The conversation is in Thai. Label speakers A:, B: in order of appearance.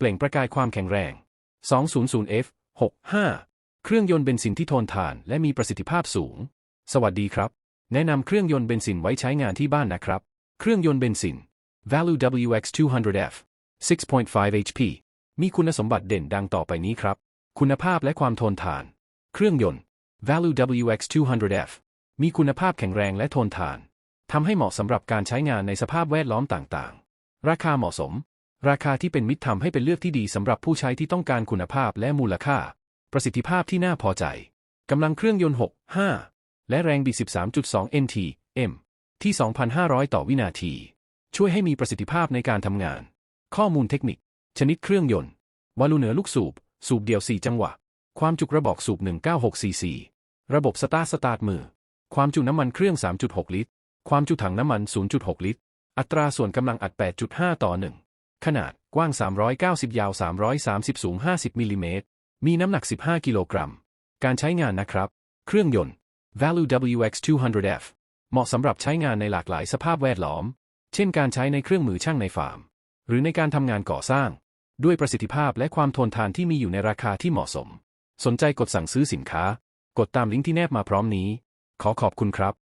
A: เปล่งประกายความแข็งแรง 200F 65 เครื่องยนต์เบนซินที่ทนทานและมีประสิทธิภาพสูง สวัสดีครับ แนะนำเครื่องยนต์เบนซินไว้ใช้งานที่บ้านนะครับ เครื่องยนต์เบนซิน Value WX 200F 6.5 HP มีคุณสมบัติเด่นดังต่อไปนี้ครับ คุณภาพและความทนทาน เครื่องยนต์ Value WX 200F มีคุณภาพแข็งแรงและทนทาน ทำให้เหมาะสำหรับการใช้งานในสภาพแวดล้อมต่างๆ ราคาเหมาะสม ราคาที่เป็นมิตรทำให้เป็นเลือกที่ดีสำหรับผู้ใช้ที่ต้องการคุณภาพและมูลค่า ประสิทธิภาพที่น่าพอใจ กำลังเครื่องยนต์ 6 5 และแรงบิด 13.2 NT M ที่ 2,500 ต่อวินาที ช่วยให้มีประสิทธิภาพในการทำงาน ข้อมูลเทคนิค ชนิดเครื่องยนต์ วาลูเหนือลูกสูบ สูบเดี่ยว 4 จังหวะ ความจุกระบอกสูบ 196 cc ระบบสตาร์ทสตาร์ทมือ ความจุน้ำมันเครื่อง 3.6 ลิตร ความจุถังน้ำมัน 0.6 ลิตร อัตราส่วนกำลังอัด 8.5 ต่อ 1 ขนาดกว้าง 390 ยาว 330 สูง 50 มิลลิเมตร มีน้ำหนัก 15 กิโลกรัม การใช้งานนะครับ เครื่องยนต์ Value WX 200F เหมาะสำหรับใช้งานในหลากหลายสภาพแวดล้อม เช่นการใช้ในเครื่องมือช่างในฟาร์ม หรือในการทำงานก่อสร้าง ด้วยประสิทธิภาพและความทนทานที่มีอยู่ในราคาที่เหมาะสม สนใจกดสั่งซื้อสินค้า กดตามลิงก์ที่แนบมาพร้อมนี้ ขอขอบคุณครับ